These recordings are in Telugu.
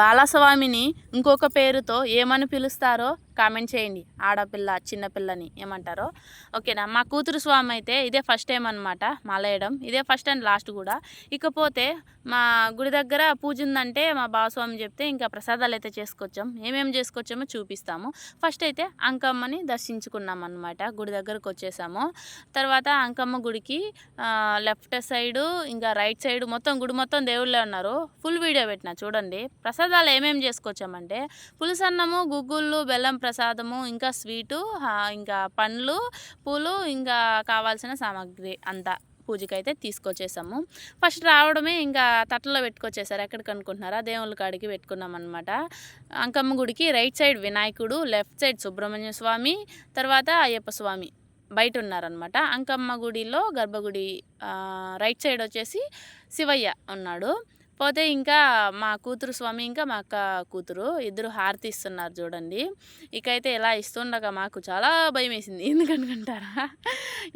బాలస్వామిని ఇంకొక పేరుతో ఏమని పిలుస్తారో కామెంట్ చేయండి. ఆడపిల్ల చిన్నపిల్లని ఏమంటారో. ఓకేనా? మా కూతురు స్వామి అయితే ఇదే ఫస్ట్ టైం అనమాట మలయడం. ఇదే ఫస్ట్ అండ్ లాస్ట్ కూడా. ఇకపోతే మా గుడి దగ్గర పూజ ఉందంటే మా బావస్వామి చెప్తే ఇంకా ప్రసాదాలు అయితే చేసుకొచ్చాం. ఏమేమి చేసుకొచ్చామో చూపిస్తాము. ఫస్ట్ అయితే అంకమ్మని దర్శించుకున్నాం అనమాట గుడి దగ్గరకు వచ్చేసాము. తర్వాత అంకమ్మ గుడికి లెఫ్ట్ సైడు ఇంకా రైట్ సైడ్ మొత్తం గుడి మొత్తం దేవుళ్ళే ఉన్నారు. ఫుల్ వీడియో పెట్టిన చూడండి. ప్రసాదాలు ఏమేమి చేసుకొచ్చామంటే పులుసన్నము గుగ్గుళ్ళు బెల్లం ప్రసాదము ఇంకా స్వీటు ఇంకా పండ్లు పూలు ఇంకా కావాల్సిన సామాగ్రి అంతా పూజకైతే తీసుకొచ్చేసాము. ఫస్ట్ రావడమే ఇంకా తట్టలో పెట్టుకొచ్చేసారు. ఎక్కడికి అనుకుంటున్నారా దేవుళ్ళ కాడికి పెట్టుకున్నాం అనమాట అంకమ్మ గుడికి రైట్ సైడ్ వినాయకుడు లెఫ్ట్ సైడ్ సుబ్రహ్మణ్య స్వామి తర్వాత అయ్యప్ప స్వామి బయట ఉన్నారనమాట అంకమ్మ గుడిలో గర్భగుడి రైట్ సైడ్ వచ్చేసి శివయ్య ఉన్నాడు. పోతే ఇంకా మా కూతురు స్వామి ఇంకా మా అక్క కూతురు ఇద్దరు హారతి ఇస్తున్నారు చూడండి. ఇకైతే ఇలా ఇస్తుండగా మాకు చాలా భయం వేసింది ఎందుకనుకుంటారా?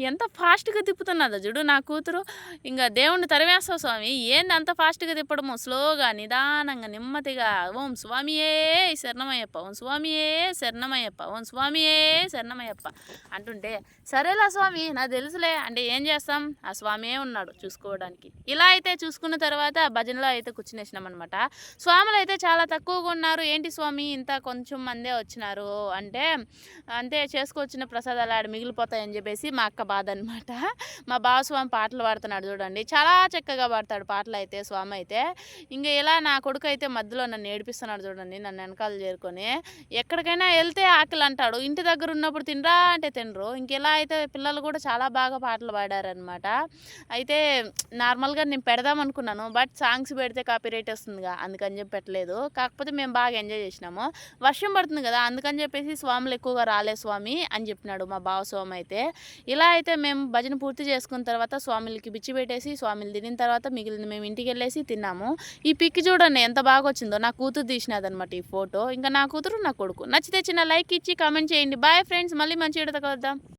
ఎంత ఫాస్ట్గా తిప్పుతున్నదో చూడు నా కూతురు. ఇంకా దేవుణ్ణి తరివేస్తావు స్వామి. ఏంది అంత ఫాస్ట్గా తిప్పడము? స్లోగా నిదానంగా నెమ్మదిగా. ఓం స్వామియే శరణమయ్యప్ప ఓం స్వామియే శరణమయ్యప్ప ఓం స్వామియే శరణమయ్యప్ప అంటుంటే సరేలా స్వామి నాకు తెలుసులే. అంటే ఏం చేస్తాం? ఆ స్వామియే ఉన్నాడు చూసుకోవడానికి. ఇలా అయితే చూసుకున్న తర్వాత భజనలో అయితే కూర్చునేసినాం అనమాట స్వాములు అయితే చాలా తక్కువగా ఉన్నారు. ఏంటి స్వామి? ఇంత కొంచెం మందే వచ్చినారు. అంటే అంతే చేసుకొచ్చిన ప్రసాదాలు ఆడ మిగిలిపోతాయని చెప్పేసి మా అక్క బాధ అనమాట మా బావస్వామి పాటలు పాడుతున్నాడు చూడండి. చాలా చక్కగా పాడతాడు పాటలు అయితే స్వామి అయితే. ఇంకా ఇలా నా కొడుకు అయితే మధ్యలో నన్ను ఏడిపిస్తున్నాడు చూడండి నన్ను వెనకాల చేరుకొని. ఎక్కడికైనా వెళ్తే ఆకలి అంటాడు. ఇంటి దగ్గర ఉన్నప్పుడు తినరా అంటే తినరు. ఇంకెలా అయితే పిల్లలు కూడా చాలా బాగా పాటలు పాడారనమాట అయితే నార్మల్గా నేను పెడదాం అనుకున్నాను. బట్ సాంగ్స్ పెడితే కాపీరైట్ వస్తుందిగా అందుకని చెప్పి పెట్టలేదు. కాకపోతే మేము బాగా ఎంజాయ్ చేసినాము. వర్షం పడుతుంది కదా అందుకని చెప్పేసి స్వాములు ఎక్కువగా రాలే స్వామి అని చెప్పినాడు మా బావ స్వామి అయితే. ఇలా అయితే మేము భజన పూర్తి చేసుకున్న తర్వాత స్వామిలకి బిచ్చి పెట్టేసి స్వామిలు తినిన తర్వాత మిగిలింది మేము ఇంటికి వెళ్ళేసి తిన్నాము. ఈ పిక్ చూడండి ఎంత బాగా వచ్చిందో. నా కూతురు తీసినదనమాట ఈ ఫోటో. ఇంకా నా కూతురు నా కొడుకు. నచ్చితే చిన్న లైక్ ఇచ్చి కామెంట్ చేయండి. Bye friends. మళ్ళీ మంచి కలుద్దాం.